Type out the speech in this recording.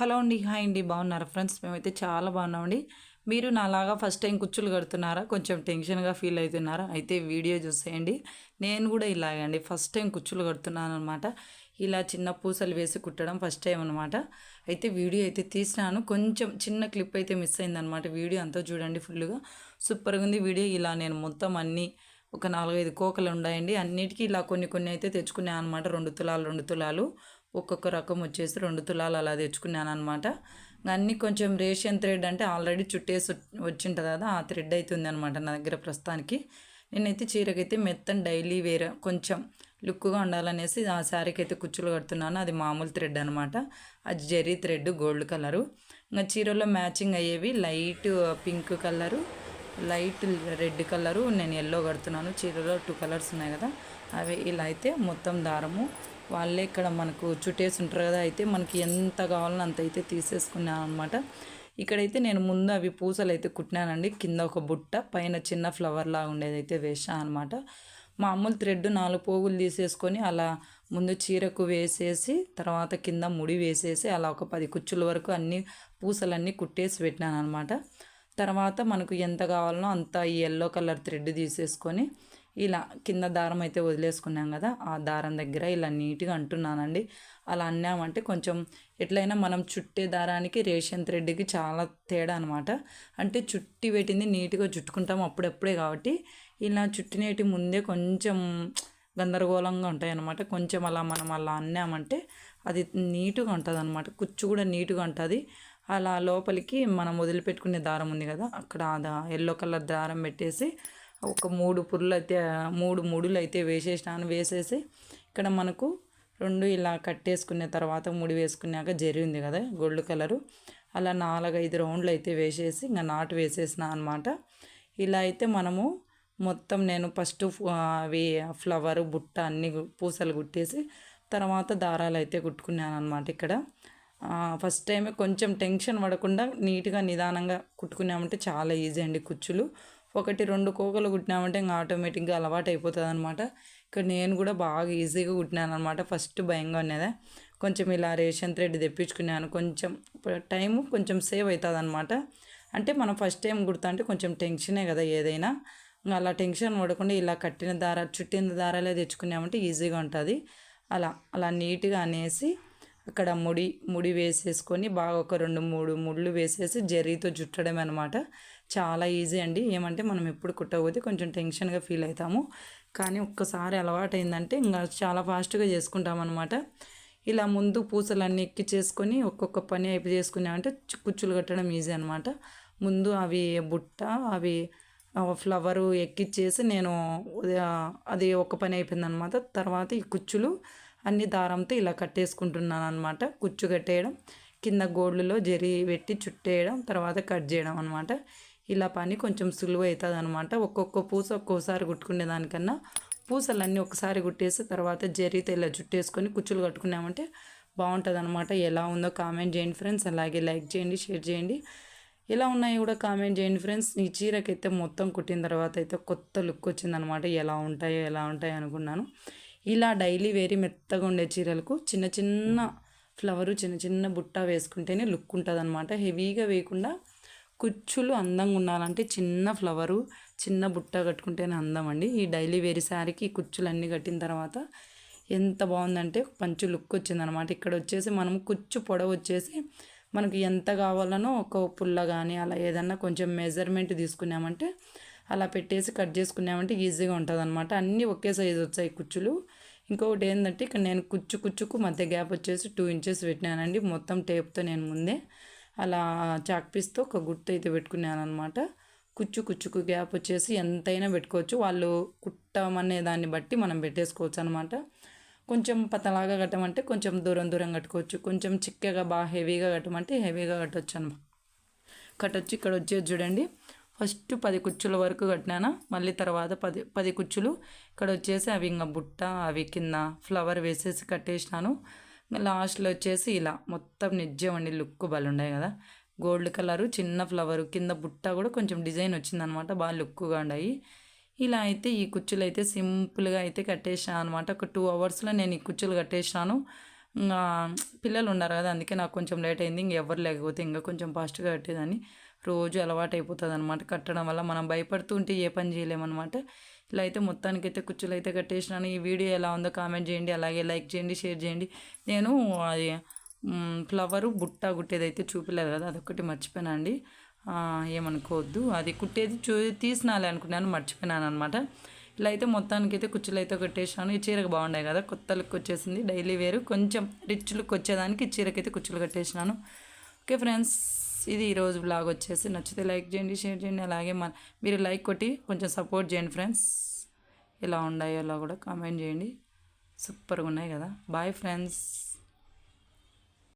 Hello అండి. Hi అండి. బాగున్నారా ఫ్రెండ్స్? మేమైతే చాలా బాగున్నామండి మీరు నాలాగా ఫస్ట్ టైం కుచ్చులు కడుతున్నారా? కొంచెం టెన్షన్గా ఫీల్ అవుతున్నారా? అయితే వీడియో చూసేయండి. నేను కూడా ఇలాగే అండి. ఫస్ట్ టైం కుచ్చులు కడుతున్నాను అనమాట ఇలా చిన్న పూసలు వేసి కుట్టడం ఫస్ట్ టైం అనమాట అయితే వీడియో అయితే తీసినాను. కొంచెం చిన్న క్లిప్ అయితే మిస్ అయిందనమాట వీడియో అంతా చూడండి ఫుల్గా సూపర్గా ఉంది వీడియో. ఇలా నేను మొత్తం అన్నీ ఒక నాలుగైదు కోకలు ఉన్నాయండి. అన్నిటికీ ఇలా కొన్ని కొన్ని అయితే తెచ్చుకున్నాను అనమాట రెండు తులాలు రెండు తులాలు. ఒక్కొక్క రకం వచ్చేసి రెండు తులాలు అలా తెచ్చుకున్నాను అనమాట అన్నీ కొంచెం రేషియన్ థ్రెడ్ అంటే ఆల్రెడీ చుట్టేసి వచ్చింటుంది కదా ఆ థ్రెడ్ అయితే అనమాట నా దగ్గర ప్రస్తుతానికి. నేనైతే చీరకైతే మెత్తని డైలీ వేరే కొంచెం లుక్గా ఉండాలనేసి ఆ శారీకి అయితే కుచ్చులు కడుతున్నాను. అది మామూలు థ్రెడ్ అనమాట అది జెర్రీ థ్రెడ్ గోల్డ్ కలరు. ఇంకా చీరలో మ్యాచింగ్ అయ్యేవి light pink colour. Light red colour నేను ఎల్లో కడుతున్నాను. చీరలో టూ కలర్స్ ఉన్నాయి కదా. అవి ఇలా అయితే మొత్తం దారము. వాళ్ళే ఇక్కడ మనకు చుట్టేసి ఉంటారు కదా. అయితే మనకి ఎంత కావాలో అంత అయితే తీసేసుకున్నాను అనమాట ఇక్కడైతే నేను ముందు అవి పూసలు అయితే కుట్టినానండి. కింద ఒక బుట్ట పైన చిన్న ఫ్లవర్ లాగా ఉండేది అయితే వేసాను అనమాట మామూలు థ్రెడ్ నాలుగు పోగులు తీసేసుకొని అలా ముందు చీరకు వేసేసి తర్వాత కింద ముడి వేసేసి అలా ఒక పది కుచ్చుల వరకు అన్ని పూసలన్నీ కుట్టేసి పెట్టినాను అనమాట తర్వాత మనకు ఎంత కావాలనో అంత ఈ ఎల్లో కలర్ థ్రెడ్ తీసేసుకొని ఇలా కింద దారం అయితే వదిలేసుకున్నాం కదా ఆ దారం దగ్గర ఇలా నీట్గా అంటున్నానండి. అలా అన్నామంటే కొంచెం ఎట్లయినా మనం చుట్టే దారానికి రేషన్ థ్రెడ్కి చాలా తేడా అనమాట అంటే చుట్టి పెట్టింది నీట్గా చుట్టుకుంటాం అప్పుడప్పుడే కాబట్టి ఇలా చుట్టినేటి ముందే కొంచెం గందరగోళంగా ఉంటాయి అన్నమాట కొంచెం అలా మనం అలా అన్నామంటే అది నీట్గా ఉంటుంది అనమాట కుచ్చు కూడా నీట్గా ఉంటుంది. అలా లోపలికి మనం వదిలిపెట్టుకునే దారం ఉంది కదా అక్కడ ఎల్లో కలర్ దారం పెట్టేసి ఒక మూడు పుర్లు అయితే మూడు ముడులు అయితే వేసేసినాను వేసేసి ఇక్కడ మనకు రెండు ఇలా కట్టేసుకున్న తర్వాత ముడి వేసుకున్నాక జరి ఉంది కదా గోల్డ్ కలరు. అలా నాలుగైదు రౌండ్లు అయితే వేసేసి ఇంకా నాటు వేసేసిన అనమాట ఇలా అయితే మనము మొత్తం నేను ఫస్ట్ అవి ఫ్లవర్ బుట్ట అన్ని పూసలు కుట్టేసి తర్వాత దారాలు అయితే కుట్టుకున్నాను అనమాట ఇక్కడ. ఫస్ట్ టైమే కొంచెం టెన్షన్ పడకుండా నీట్గా నిదానంగా కుట్టుకున్నామంటే చాలా ఈజీ అండి కుచ్చులు. ఒకటి రెండు కోకలు కుట్టినామంటే ఇంకా ఆటోమేటిక్గా అలవాటు అయిపోతుంది అనమాట ఇక్కడ నేను కూడా బాగా ఈజీగా కుట్టినాను అనమాట ఫస్ట్ భయంగా ఉన్నదే. కొంచెం ఇలా రేషన్ థ్రెడ్ తెప్పించుకున్నాను. కొంచెం టైం కొంచెం సేవ్ అవుతుంది అనమాట అంటే మనం ఫస్ట్ టైం కుడతా అంటే కొంచెం టెన్షనే కదా ఏదైనా. అలా టెన్షన్ పడకుండా ఇలా కట్టిన దారాలు చుట్టిన దారాలే తెచ్చుకున్నామంటే ఈజీగా ఉంటుంది. అలా అలా నీట్గా అనేసి అక్కడ ముడి ముడి వేసేసుకొని బాగా ఒక రెండు మూడు ముళ్ళు వేసేసి జరీతో చుట్టడం అనమాట చాలా ఈజీ అండి. ఏమంటే మనం ఎప్పుడు కుట్టకపోతే కొంచెం టెన్షన్గా ఫీల్ అవుతాము. కానీ ఒక్కసారి అలవాటైందంటే ఇంకా చాలా ఫాస్ట్గా చేసుకుంటాం అనమాట ఇలా ముందు పూసలన్నీ ఎక్కి చేసుకొని ఒక్కొక్క పని అయిపు చేసుకున్నామంటే కుచ్చులు కట్టడం ఈజీ అనమాట ముందు అవి బుట్ట అవి ఫ్లవరు ఎక్కిచ్చేసి నేను అది ఒక పని అయిపోయింది అనమాట తర్వాత ఈ కుచ్చులు అన్ని దారంతో ఇలా కట్టేసుకుంటున్నాను అనమాట కుచ్చు కట్టేయడం కింద గోళ్ళలో జరి పెట్టి చుట్టేయడం తర్వాత కట్ చేయడం అనమాట ఇలా పని కొంచెం సులువు అవుతుంది అనమాట ఒక్కొక్క పూస ఒక్కోసారి కుట్టుకునే దానికన్నా పూసలన్నీ ఒకసారి కుట్టేసి తర్వాత జరీతో ఇలా చుట్టేసుకొని కుచ్చులు కట్టుకున్నామంటే బాగుంటుంది అనమాట ఎలా ఉందో కామెంట్ చేయండి ఫ్రెండ్స్. అలాగే లైక్ చేయండి షేర్ చేయండి. ఎలా ఉన్నాయి కూడా కామెంట్ చేయండి ఫ్రెండ్స్. ఈ చీరకైతే మొత్తం కుట్టిన తర్వాత అయితే కొత్త లుక్ వచ్చిందనమాట ఎలా ఉంటాయో ఎలా ఉంటాయో అనుకున్నాను. ఇలా డైలీ వేరి మెత్తగా ఉండే చీరలకు చిన్న చిన్న ఫ్లవరు చిన్న చిన్న బుట్ట వేసుకుంటేనే లుక్ ఉంటుంది అనమాట హెవీగా వేయకుండా కుచ్చులు అందంగా ఉండాలంటే చిన్న ఫ్లవరు చిన్న బుట్ట కట్టుకుంటేనే అందం అండి. ఈ డైలీ వేరి శారీకి కుచ్చులు అన్నీ కట్టిన తర్వాత ఎంత బాగుందంటే మంచి లుక్ వచ్చిందనమాట ఇక్కడ వచ్చేసి మనం కుచ్చు పొడవు వచ్చేసి మనకి ఎంత కావాలనో ఒక పుల్ల కానీ అలా ఏదన్నా కొంచెం మెజర్మెంట్ తీసుకున్నామంటే అలా పెట్టేసి కట్ చేసుకున్నామంటే ఈజీగా ఉంటుంది అనమాట అన్నీ ఒకే సైజు వచ్చాయి కుచ్చులు. ఇంకొకటి ఏంటంటే ఇక్కడ నేను కుచ్చు కుచ్చుకు మధ్య గ్యాప్ వచ్చేసి టూ ఇంచెస్ పెట్టినానండి. మొత్తం టేప్తో నేను ముందే అలా చాక్ పీస్తో ఒక గుట్టు అయితే పెట్టుకున్నాను అనమాట కుచ్చు కుచ్చుకు గ్యాప్ వచ్చేసి ఎంతైనా పెట్టుకోవచ్చు. వాళ్ళు కుట్టమనే దాన్ని బట్టి మనం పెట్టేసుకోవచ్చు అనమాట కొంచెం పతలాగా కట్టమంటే కొంచెం దూరం దూరం కట్టుకోవచ్చు. కొంచెం చిక్కగా బాగా హెవీగా కట్టమంటే హెవీగా కట్టవచ్చు అనమాట కట్టొచ్చు ఇక్కడ వచ్చేది చూడండి. ఫస్ట్ పది కుచ్చుల వరకు కట్టినాను? మళ్ళీ తర్వాత పది పది కుచ్చులు. ఇక్కడ వచ్చేసి అవి ఇంకా బుట్ట అవి కింద ఫ్లవర్ వేసేసి కట్టేసినాను. లాస్ట్లో వచ్చేసి ఇలా మొత్తం నిజం అండి లుక్ బాగుండే కదా. గోల్డ్ కలరు చిన్న ఫ్లవరు కింద బుట్ట కూడా కొంచెం డిజైన్ వచ్చిందనమాట బాగా లుక్గా ఉన్నాయి ఇలా అయితే ఈ కుచ్చులు అయితే సింపుల్గా అయితే కట్టేసాను అనమాట. ఒక టూ అవర్స్లో నేను ఈ కుచ్చులు కట్టేసాను పిల్లలు ఉన్నారు కదా అందుకే నాకు కొంచెం లేట్ అయింది. ఇంక ఎవరు లేకపోతే ఇంకా కొంచెం ఫాస్ట్గా కట్టేదాన్ని. రోజు అలవాటు అయిపోతుంది అనమాట కట్టడం వల్ల. మనం భయపడుతూ ఉంటే ఏ పని చేయలేమన్నమాట. ఇలా అయితే మొత్తానికైతే కుచ్చులు అయితే కట్టేసినాను. ఈ వీడియో ఎలా ఉందో కామెంట్ చేయండి. అలాగే లైక్ చేయండి షేర్ చేయండి. నేను అది ఫ్లవరు బుట్ట కుట్టేది అయితే చూపిలేదు కదా అదొకటి మర్చిపోయినా అండి ఏమనుకోవద్దు. అది కుట్టేది చూ తీసినాలి అనుకున్నాను మర్చిపోయినాను అనమాట ఇలా అయితే మొత్తానికి అయితే కుచ్చులు అయితే కట్టేసాను ఈ చీరకు బాగున్నాయి కదా కొత్త లుక్ వచ్చేసింది. డైలీ వేరు. కొంచెం రిచ్ లుక్ వచ్చేదానికి ఈ చీరకైతే కుచ్చులు కట్టేసినాను. ఓకే ఫ్రెండ్స్ ఇది ఈరోజు బ్లాగ్ వచ్చేసి. నచ్చితే లైక్ చేయండి షేర్ చేయండి. అలాగే మన మీరు లైక్ కొట్టి కొంచెం సపోర్ట్ చేయండి ఫ్రెండ్స్. ఎలా ఉన్నాయో అలా కూడా కామెంట్ చేయండి. సూపర్గా ఉన్నాయి కదా. Bye friends.